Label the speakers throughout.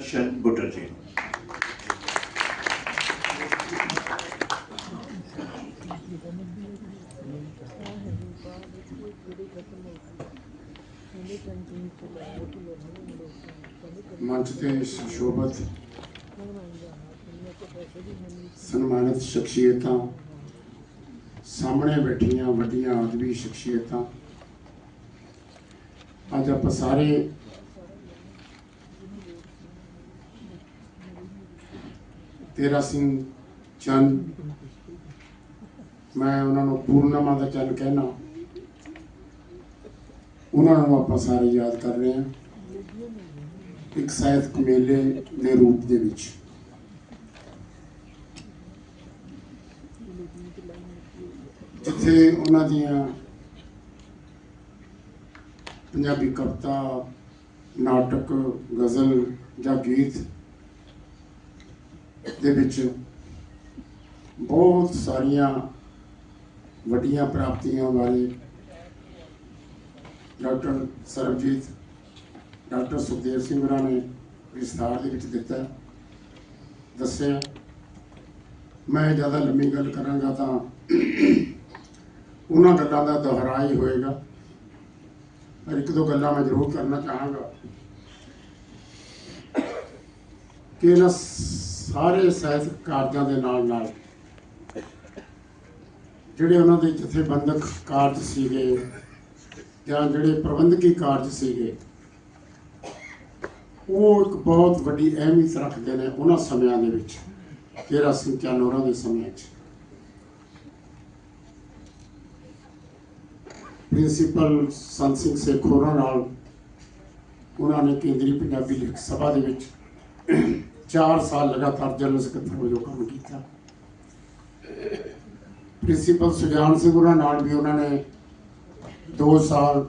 Speaker 1: ਦਰਸ਼ਨ ਬੁੱਟਰ
Speaker 2: ਮੰਚ ਤੇ ਸ਼ੋਭਤ ਸਨਮਾਨਿਤ ਸ਼ਖਸੀਅਤਾਂ, ਸਾਹਮਣੇ ਬੈਠੀਆਂ ਵੱਡੀਆਂ ਆਦਮੀ ਸ਼ਖਸੀਅਤਾਂ। ਅੱਜ ਆਪਾਂ ਸਾਰੇ ਤੇਰਾ ਸਿੰਘ ਚੰਦ ਮੈਂ ਉਹਨਾਂ ਨੂੰ ਪੂਰਨਮਾ ਦਾ ਚੰਨ ਕਹਿਣਾ। ਉਹਨਾਂ ਨੂੰ ਆਪਾਂ ਸਾਰੇ ਯਾਦ ਕਰ ਰਹੇ ਹਾਂ। ਇੱਕ ਸਾਹਿਤਕ ਮੇਲੇ ਦੇ ਰੂਪ ਦੇ ਵਿੱਚ। ਜਿੱਥੇ ਉਹਨਾਂ ਦੀਆਂ ਪੰਜਾਬੀ ਕਵਿਤਾ, ਨਾਟਕ, ਗਜ਼ਲ ਜਾਂ ਗੀਤ ਦੇ ਵਿੱਚ ਬਹੁਤ ਸਾਰੀਆਂ ਵੱਡੀਆਂ ਪ੍ਰਾਪਤੀਆਂ ਵਾਲੇ ਡਾਕਟਰ ਸਰਬਜੀਤ, ਡਾਕਟਰ ਸੁਖਦੇਵ ਸਿੰਘ ਹੋਰਾਂ ਨੇ ਵਿਸਥਾਰ ਦੇ ਵਿੱਚ ਦਿੱਤਾ, ਦੱਸਿਆ। ਮੈਂ ਜ਼ਿਆਦਾ ਲੰਮੀ ਗੱਲ ਕਰਾਂਗਾ ਤਾਂ ਉਹਨਾਂ ਗੱਲਾਂ ਦਾ ਦੁਹਰਾ ਹੀ ਹੋਏਗਾ। ਪਰ ਇੱਕ ਦੋ ਗੱਲਾਂ ਮੈਂ ਜ਼ਰੂਰ ਕਰਨਾ ਚਾਹਾਂਗਾ। ਕਿ ਇਹਨਾਂ ਸਾਰੇ ਸਾਹਿਤਕ ਕਾਰਜਾਂ ਦੇ ਨਾਲ ਨਾਲ ਜਿਹੜੇ ਉਹਨਾਂ ਦੇ ਜਥੇਬੰਦਕ ਕਾਰਜ ਸੀਗੇ ਜਾਂ ਜਿਹੜੇ ਪ੍ਰਬੰਧਕੀ ਕਾਰਜ ਸੀਗੇ, ਉਹ ਇੱਕ ਬਹੁਤ ਵੱਡੀ ਅਹਿਮੀਅਤ ਰੱਖਦੇ ਨੇ ਉਹਨਾਂ ਸਮਿਆਂ ਦੇ ਵਿੱਚ, ਤੇਰਾ ਸਿੰਘ ਚਾਨੋਰਾਂ ਦੇ ਸਮਿਆਂ 'ਚ ਪ੍ਰਿੰਸੀਪਲ ਸੰਤ ਸਿੰਘ ਸੇਖੋਰਾ ਨਾਲ ਉਹਨਾਂ ਨੇ ਕੇਂਦਰੀ ਪੰਜਾਬੀ ਲਿਖ ਸਭਾ ਦੇ ਵਿੱਚ 4 ਸਾਲ ਲਗਾਤਾਰ ਜਨਰਲ ਸਕੱਤਰ ਵਜੋਂ ਕੰਮ ਕੀਤਾ। ਪ੍ਰਿੰਸੀਪਲ ਸੁਜਾਨ ਸਿੰਘ ਉਹਨਾਂ ਨਾਲ ਵੀ ਉਹਨਾਂ ਨੇ 2 ਸਾਲ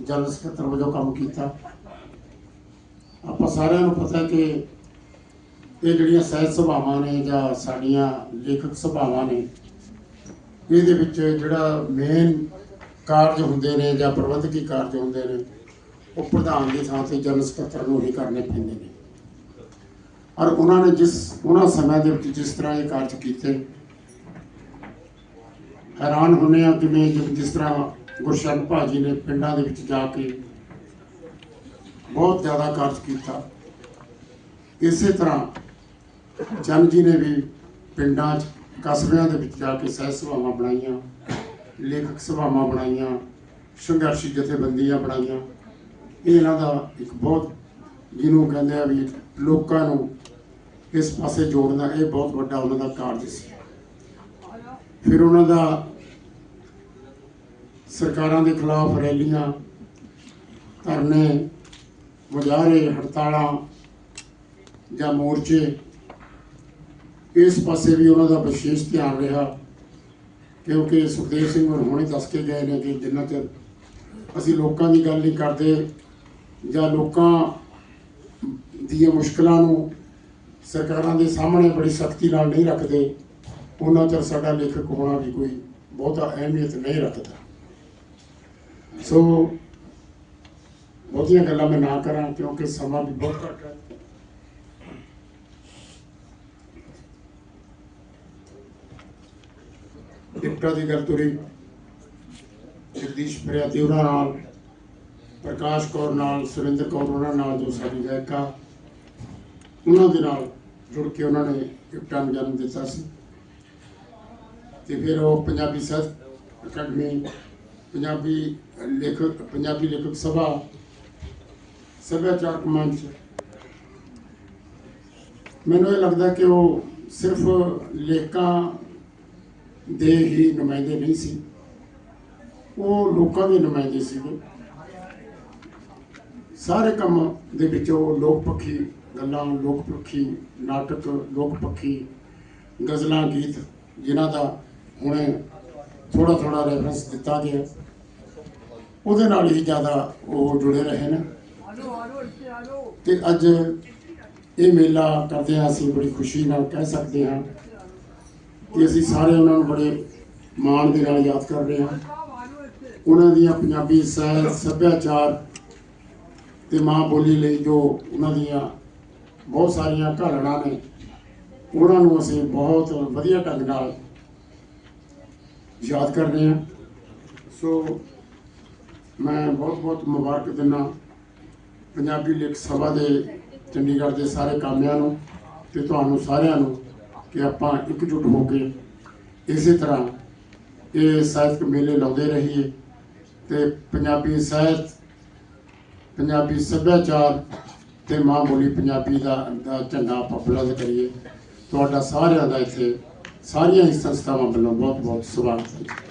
Speaker 2: ਜਨਰਲ ਸਕੱਤਰ ਵਜੋਂ ਕੰਮ ਕੀਤਾ। ਆਪਾਂ ਸਾਰਿਆਂ ਨੂੰ ਪਤਾ ਕਿ ਇਹ ਜਿਹੜੀਆਂ ਸਹਿਤ ਸਭਾਵਾਂ ਨੇ ਜਾਂ ਸਾਡੀਆਂ ਲੇਖਕ ਸਭਾਵਾਂ ਨੇ, ਇਹਦੇ ਵਿੱਚ ਜਿਹੜਾ ਮੇਨ ਕਾਰਜ ਹੁੰਦੇ ਨੇ ਜਾਂ ਪ੍ਰਬੰਧਕੀ ਕਾਰਜ ਹੁੰਦੇ ਨੇ, ਉਹ ਪ੍ਰਧਾਨ ਦੀ ਥਾਂ ਤੇ ਜਨਰਲ ਸਕੱਤਰ ਨੂੰ ਹੀ ਕਰਨੇ ਪੈਂਦੇ ਨੇ। ਔਰ ਉਹਨਾਂ ਨੇ ਜਿਸ, ਉਹਨਾਂ ਸਮਿਆਂ ਦੇ ਵਿੱਚ ਜਿਸ ਤਰ੍ਹਾਂ ਇਹ ਕਾਰਜ ਕੀਤੇ, ਹੈਰਾਨ ਹੁੰਨੇ ਆ ਕਿਵੇਂ ਜਿ- ਜਿਸ ਤਰ੍ਹਾਂ ਗੁਰਸ਼ਨ ਭਾਜੀ ਨੇ ਪਿੰਡਾਂ ਦੇ ਵਿੱਚ ਜਾ ਕੇ ਬਹੁਤ ਜ਼ਿਆਦਾ ਕਾਰਜ ਕੀਤਾ। ਇਸੇ ਤਰ੍ਹਾਂ ਚੰਦ ਜੀ ਨੇ ਵੀ ਪਿੰਡਾਂ 'ਚ ਕਸਬਿਆਂ ਦੇ ਵਿੱਚ ਜਾ ਕੇ ਸਹਿ ਸਭਾਵਾਂ ਬਣਾਈਆਂ, ਲੇਖਕ ਸਭਾਵਾਂ ਬਣਾਈਆਂ, ਸੰਘਰਸ਼ੀ ਜਥੇਬੰਦੀਆਂ ਬਣਾਈਆਂ। ਇਹ ਇਹਨਾਂ ਦਾ ਇੱਕ ਬਹੁਤ ਜਿਹਨੂੰ ਕਹਿੰਦੇ ਆ ਵੀ ਲੋਕਾਂ ਨੂੰ ਇਸ ਪਾਸੇ ਜੋੜਨਾ, ਇਹ ਬਹੁਤ ਵੱਡਾ ਉਹਨਾਂ ਦਾ ਕਾਰਜ ਸੀ। ਫਿਰ ਉਹਨਾਂ ਦਾ ਸਰਕਾਰਾਂ ਦੇ ਖਿਲਾਫ ਰੈਲੀਆਂ, ਧਰਨੇ ਮੁਜ਼ਾਹਰੇ ਹੜਤਾਲਾਂ ਜਾਂ ਮੋਰਚੇ, ਇਸ ਪਾਸੇ ਵੀ ਉਹਨਾਂ ਦਾ ਵਿਸ਼ੇਸ਼ ਧਿਆਨ ਰਿਹਾ, ਕਿਉਂਕਿ ਸੁਖਦੇਵ ਸਿੰਘ ਹੁਣ ਹੁਣੇ ਦੱਸ ਕੇ ਗਏ ਨੇ ਕਿ ਜਿੰਨਾ ਚਿਰ ਅਸੀਂ ਲੋਕਾਂ ਦੀ ਗੱਲ ਨਹੀਂ ਕਰਦੇ ਜਾਂ ਲੋਕਾਂ ਦੀਆਂ ਮੁਸ਼ਕਲਾਂ ਨੂੰ ਸਰਕਾਰਾਂ ਦੇ ਸਾਹਮਣੇ ਬੜੀ ਸਖਤੀ ਨਾਲ ਨਹੀਂ ਰੱਖਦੇ, ਉਹਨਾਂ ਚਿਰ ਸਾਡਾ ਲੇਖਕ ਹੋਣਾ ਵੀ ਕੋਈ ਬਹੁਤਾ ਅਹਿਮੀਅਤ ਨਹੀਂ ਰੱਖਦਾ। ਸੋ ਬਹੁਤੀਆਂ ਗੱਲਾਂ ਮੈਂ ਨਾ ਕਰਾਂ ਕਿਉਂਕਿ ਸਮਾਂ ਵੀ ਬਹੁਤ ਘੱਟ ਹੈ। ਟਿਕਟਾਂ ਦੀ ਗੱਲ ਤੁਰੀ, ਜਗਦੀਸ਼ ਪ੍ਰਿਆਤੀ ਉਹਨਾਂ ਨਾਲ, ਪ੍ਰਕਾਸ਼ ਕੌਰ ਨਾਲ, ਸੁਰਿੰਦਰ ਕੌਰ ਉਹਨਾਂ ਨਾਲ ਜੋ ਸਾਡੀ ਗਾਇਕਾ ਉਹਨਾਂ ਦੇ ਨਾਲ ਜੁੜ ਕੇ ਉਹਨਾਂ ਨੇ ਟਿਕਟਾਂ ਜਨਮ ਦਿੱਤਾ ਸੀ। ਤੇ ਫਿਰ ਉਹ ਪੰਜਾਬੀ ਸਾਹਿਤ ਅਕੈਡਮੀ, ਪੰਜਾਬੀ ਲੇਖਕ ਪੰਜਾਬੀ ਲੇਖਕ ਸਭਾ, ਸੱਭਿਆਚਾਰਕ ਮੰਚ। ਮੈਨੂੰ ਇਹ ਲੱਗਦਾ ਕਿ ਉਹ ਸਿਰਫ ਲੇਖਕਾਂ ਦੇ ਹੀ ਨੁਮਾਇੰਦੇ ਨਹੀਂ ਸੀ। ਉਹ ਲੋਕਾਂ ਦੇ ਨੁਮਾਇੰਦੇ ਸੀਗੇ। ਸਾਰੇ ਕੰਮ ਦੇ ਵਿੱਚ ਉਹ ਲੋਕ ਪੱਖੀ ਗੱਲਾਂ ਲੋਕ ਪੱਖੀ, ਨਾਟਕ, ਲੋਕ ਪੱਖੀ, ਗਜ਼ਲਾਂ, ਗੀਤ, ਜਿਨ੍ਹਾਂ ਦਾ ਹੁਣੇ ਥੋੜਾ ਥੋੜਾ ਰੈਫਰੈਂਸ ਦਿੱਤਾ ਗਿਆ। ਉਹਦੇ ਨਾਲ ਹੀ ਜ਼ਿਆਦਾ ਉਹ ਜੁੜੇ ਰਹੇ ਨੇ। ਤੇ ਅੱਜ ਇਹ ਮੇਲਾ ਕਰਦੇ ਹਾਂ ਅਸੀਂ, ਬੜੀ ਖੁਸ਼ੀ ਨਾਲ ਕਹਿ ਸਕਦੇ ਹਾਂ ਕਿ ਅਸੀਂ ਸਾਰੇ ਉਹਨਾਂ ਨੂੰ ਬੜੇ ਮਾਣ ਦੇ ਨਾਲ ਯਾਦ ਕਰ ਰਹੇ ਹਾਂ। ਉਹਨਾਂ ਦੀਆਂ ਪੰਜਾਬੀ ਸਾਹਿਤ ਸੱਭਿਆਚਾਰ ਤੇ ਮਾਂ ਬੋਲੀ ਲਈ ਜੋ ਉਹਨਾਂ ਦੀਆਂ ਬਹੁਤ ਸਾਰੀਆਂ ਘਾਲਣਾ ਨੇ। ਉਹਨਾਂ ਨੂੰ ਅਸੀਂ ਬਹੁਤ ਵਧੀਆ ਢੰਗ ਨਾਲ ਯਾਦ ਕਰਦੇ ਹਾਂ। ਸੋ ਮੈਂ ਬਹੁਤ ਬਹੁਤ ਮੁਬਾਰਕ ਦਿੰਦਾ ਪੰਜਾਬੀ ਲੇਖ ਸਭਾ ਦੇ ਚੰਡੀਗੜ੍ਹ ਦੇ ਸਾਰੇ ਕਾਮਿਆਂ ਨੂੰ ਤੇ ਤੁਹਾਨੂੰ ਸਾਰਿਆਂ ਨੂੰ ਕਿ ਆਪਾਂ ਇਕਜੁੱਟ ਹੋ ਕੇ ਇਸੇ ਤਰ੍ਹਾਂ ਇਹ ਸਾਹਿਤਕ ਮੇਲੇ ਲਾਉਂਦੇ ਰਹੀਏ ਤੇ ਪੰਜਾਬੀ ਸਾਹਿਤ, ਪੰਜਾਬੀ ਸੱਭਿਆਚਾਰ ਤੇ ਮਾਂ ਬੋਲੀ ਪੰਜਾਬੀ ਦਾ ਦਾ ਝੰਡਾ ਆਪਾਂ ਬੁਲੰਦ ਕਰੀਏ। ਤੁਹਾਡਾ ਸਾਰਿਆਂ ਦਾ ਇੱਥੇ, ਸਾਰੀਆਂ ਹੀ ਸੰਸਥਾਵਾਂ ਵੱਲੋਂ ਬਹੁਤ ਬਹੁਤ ਸਵਾਗਤ। ਹੈ